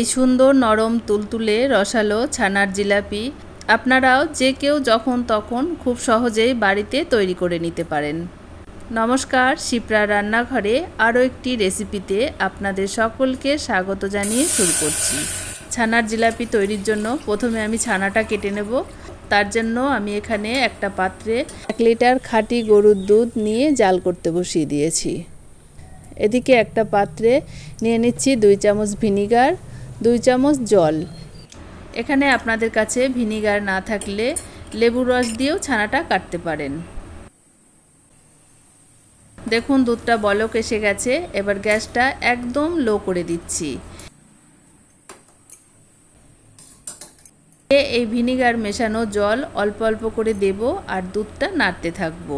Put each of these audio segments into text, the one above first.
এই সুন্দর নরম তুলতুলে, রসালো ছানার জিলাপি আপনারাও যে কেউ যখন তখন খুব সহজেই বাড়িতে তৈরি করে নিতে পারেন। নমস্কার, শিপ্রা রান্নাঘরে আরও একটি রেসিপিতে আপনাদের সকলকে স্বাগত জানিয়ে শুরু করছি। ছানার জিলাপি তৈরির জন্য প্রথমে আমি ছানাটা কেটে নেব। তার জন্য আমি এখানে একটা পাত্রে এক লিটার খাঁটি গরুর দুধ নিয়ে জাল করতে বসিয়ে দিয়েছি। এদিকে একটা পাত্রে নিয়ে নিচ্ছি দুই চামচ ভিনিগার দুই চামচ জল। এখানে আপনাদের কাছে ভিনিগার না থাকলে লেবুর রস দিয়েও ছানাটা কাটতে পারেন। দেখুন, দুধটা বলক এসে গেছে। এবার গ্যাসটা একদম লো করে দিচ্ছি। এই ভিনিগার মেশানো জল অল্প অল্প করে দেব আর দুধটা নাড়তে থাকব।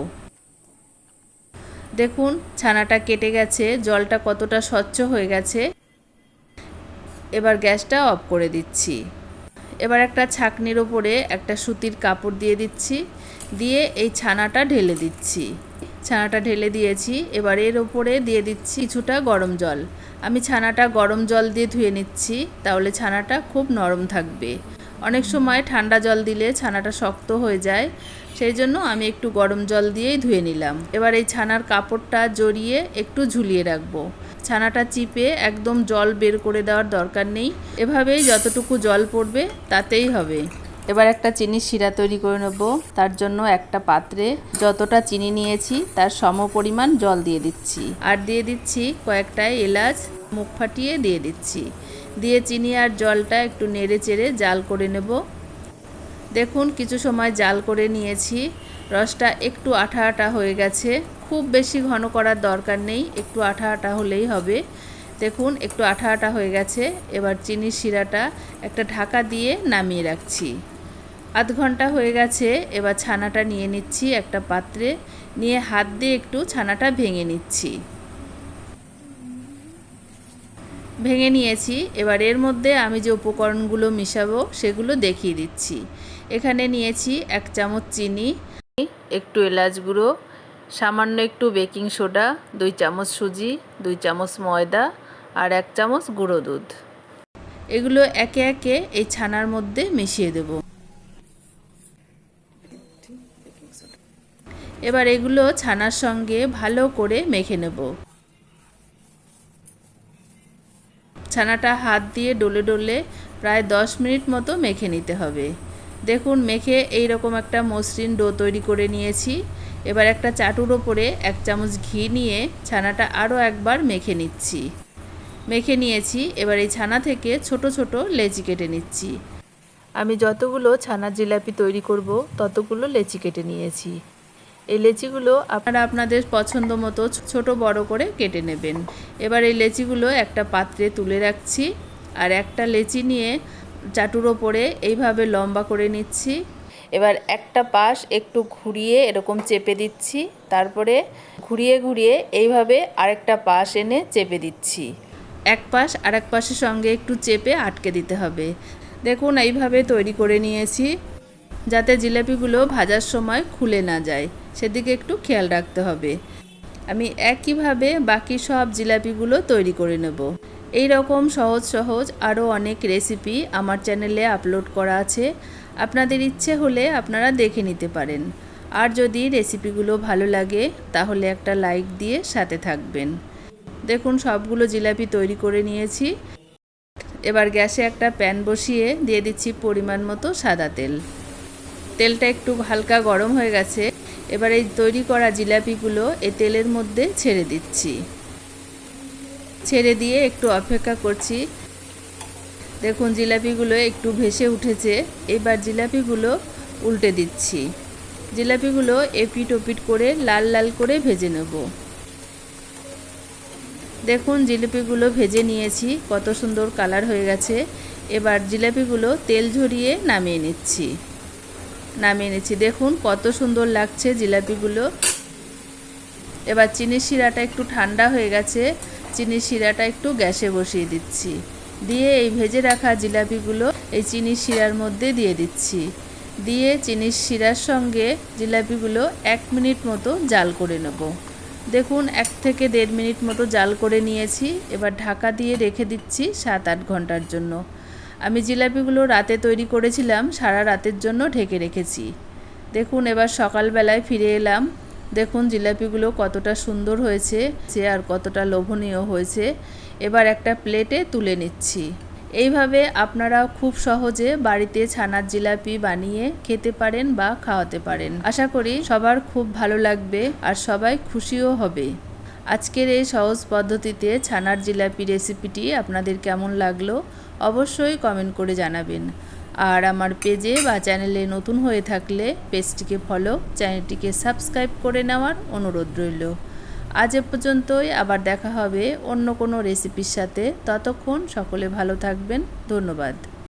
দেখুন, ছানাটা কেটে গেছে। জলটা কতটা স্বচ্ছ হয়ে গেছে। এবার গ্যাসটা অফ করে দিচ্ছি। এবার একটা ছাকনির ওপরে একটা সুতির কাপড় দিয়ে দিচ্ছি। দিয়ে এই ছানাটা ঢেলে দিচ্ছি। ছানাটা ঢেলে দিয়েছি। এবার এর ওপরে দিয়ে দিচ্ছি কিছুটা গরম জল। আমি ছানাটা গরম জল দিয়ে ধুয়ে নিচ্ছি, তাহলে ছানাটা খুব নরম থাকবে। অনেক সময় ঠান্ডা জল দিলে ছানাটা শক্ত হয়ে যায়, সেই জন্য আমি একটু গরম জল দিয়েই ধুয়ে নিলাম। এবার এই ছানার কাপড়টা জড়িয়ে একটু ঝুলিয়ে রাখব। ছানাটা চিপে একদম জল বের করে দেওয়ার দরকার নেই। এভাবেই যতটুকু জল পড়বে তাতেই হবে। এবার একটা চিনির শিরা তৈরি করে নেব। তার জন্য একটা পাত্রে যতটা চিনি নিয়েছি, তার সম পরিমাণ জল দিয়ে দিচ্ছি। আর দিয়ে দিচ্ছি কয়েকটা এলাচ, মুখ ফাটিয়ে দিয়ে দিচ্ছি। দিয়ে চিনি আর জলটা একটু নেড়ে চেড়ে জাল করে নেব। দেখুন, কিছু সময় জাল করে নিয়েছি। রসটা একটু আঠা আঠা হয়ে গেছে। খুব বেশি ঘন করার দরকার নেই, একটু আঠা আঠা হলেই হবে। দেখুন, একটু আঠা আঠা হয়ে গেছে। এবার চিনির শিরাটা একটা ঢাকা দিয়ে নামিয়ে রাখছি। আধ ঘণ্টা হয়ে গেছে, এবার ছানাটা নিয়ে নিচ্ছি একটা পাত্রে। নিয়ে হাত দিয়ে একটু ছানাটা ভেঙে নিচ্ছি। ভেঙে নিয়েছি। এবার এর মধ্যে আমি যে উপকরণগুলো মিশাবো, সেগুলো দেখিয়ে দিচ্ছি। এখানে নিয়েছি এক চামচ চিনি, একটু এলাচ গুঁড়ো সামান্য একটু বেকিং সোডা, দুই চামচ সুজি, দুই চামচ ময়দা আর এক চামচ গুঁড়ো দুধ। এগুলো একে একে এই ছানার মধ্যে মিশিয়ে দেব। এবার এগুলো ছানার সঙ্গে ভালো করে মেখে নেব। ছানাটা হাত দিয়ে ডলে ডলে প্রায় দশ মিনিট মতো মেখে নিতে হবে। দেখুন, মেখে এই রকম একটা মসৃণ ডো তৈরি করে নিয়েছি। এবার একটা চাটুর ওপরে এক চামচ ঘি নিয়ে ছানাটা আরও একবার মেখে নিচ্ছি। মেখে নিয়েছি, এবার এই ছানা থেকে ছোট ছোট লেচি কেটে নিচ্ছি। আমি যতগুলো ছানার জিলাপি তৈরি করব, ততগুলো লেচি কেটে নিয়েছি। এই লেচিগুলো আপনারা আপনাদের পছন্দ মতো ছোট বড় করে কেটে নেবেন। এবার এই লেচিগুলো একটা পাত্রে তুলে রাখছি, আর একটা লেচি নিয়ে চাটুর ওপরে এইভাবে লম্বা করে নিচ্ছি। এবার একটা পাশ একটু ঘুরিয়ে এরকম চেপে দিচ্ছি, তারপরে ঘুরিয়ে ঘুরিয়ে এইভাবে আরেকটা পাশ এনে চেপে দিচ্ছি। এক পাশ আর এক পাশের সঙ্গে একটু চেপে আটকে দিতে হবে। দেখুন, এইভাবে তৈরি করে নিয়েছি, যাতে জিলাপিগুলো ভাজার সময় খুলে না যায়। সেদিকে একটু খেয়াল রাখতে হবে। আমি একইভাবে বাকি সব জিলাপিগুলো তৈরি করে নেব। এই রকম সহজ সহজ আরও অনেক রেসিপি আমার চ্যানেলে আপলোড করা আছে। আপনাদের ইচ্ছে হলে আপনারা দেখে নিতে পারেন। আর যদি রেসিপিগুলো ভালো লাগে, তাহলে একটা লাইক দিয়ে সাথে থাকবেন। দেখুন, সবগুলো জিলাপি তৈরি করে নিয়েছি। এবার গ্যাসে একটা প্যান বসিয়ে দিয়ে দিচ্ছি পরিমাণ মতো সাদা তেল। তেলটা একটু হালকা গরম হয়ে গেছে। এবার এই তৈরি করা জিলাপিগুলো এই তেলের মধ্যে ছেড়ে দিচ্ছি। ছেড়ে দিয়ে একটু অপেক্ষা করছি। দেখুন, জিলাপিগুলো একটু ভেসে উঠেছে। এবার জিলাপিগুলো উল্টে দিচ্ছি। জিলাপিগুলো এপিট ওপিট করে লাল লাল করে ভেজে নেব। দেখুন, জিলিপিগুলো ভেজে নিয়েছি। কত সুন্দর কালার হয়ে গেছে। এবার জিলাপিগুলো তেল ঝরিয়ে নামিয়ে নিচ্ছি। নামিয়ে নিচ্ছি। দেখুন, কত সুন্দর লাগছে জিলাপিগুলো। এবার চিনির শিরাটা একটু ঠান্ডা হয়ে গেছে। চিনির শিরাটা একটু গ্যাসে বসিয়ে দিচ্ছি। দিয়ে এই ভেজে রাখা জিলাপিগুলো এই চিনির শিরার মধ্যে দিয়ে দিচ্ছি। দিয়ে চিনির শিরার সঙ্গে জিলাপিগুলো এক মিনিট মতো জাল করে নেব। দেখুন, এক থেকে দেড় মিনিট মতো জাল করে নিয়েছি। এবার ঢাকা দিয়ে রেখে দিচ্ছি সাত আট ঘণ্টার জন্য। আমি জিলাপিগুলো রাতে তৈরি করেছিলাম, সারা রাতের জন্য ঢেকে রেখেছি। দেখুন, এবার সকালবেলায় ফিরে এলাম। দেখুন জিলাপিগুলো কতটা সুন্দর হয়েছে আর কতটা লোভনীয় হয়েছে। এবার একটা প্লেটে তুলে নিচ্ছি। এইভাবে আপনারা খুব সহজে বাড়িতে ছানার জিলাপি বানিয়ে খেতে পারেন বা খাওয়াতে পারেন। আশা করি সবার খুব ভালো লাগবে আর সবাই খুশিও হবে। আজকের এই সহজ পদ্ধতিতে ছানার জিলাপি রেসিপিটি আপনাদের কেমন লাগল অবশ্যই কমেন্ট করে জানাবেন। আর আমার পেজে বা চ্যানেলে নতুন হয়ে থাকলে পেজটিকে ফলো চ্যানেলটিকে সাবস্ক্রাইব করে নেওয়ার অনুরোধ রইল। আজ এ পর্যন্তই, আবার দেখা হবে অন্য কোনো রেসিপির সাথে। ততক্ষণ সকলে ভালো থাকবেন। ধন্যবাদ।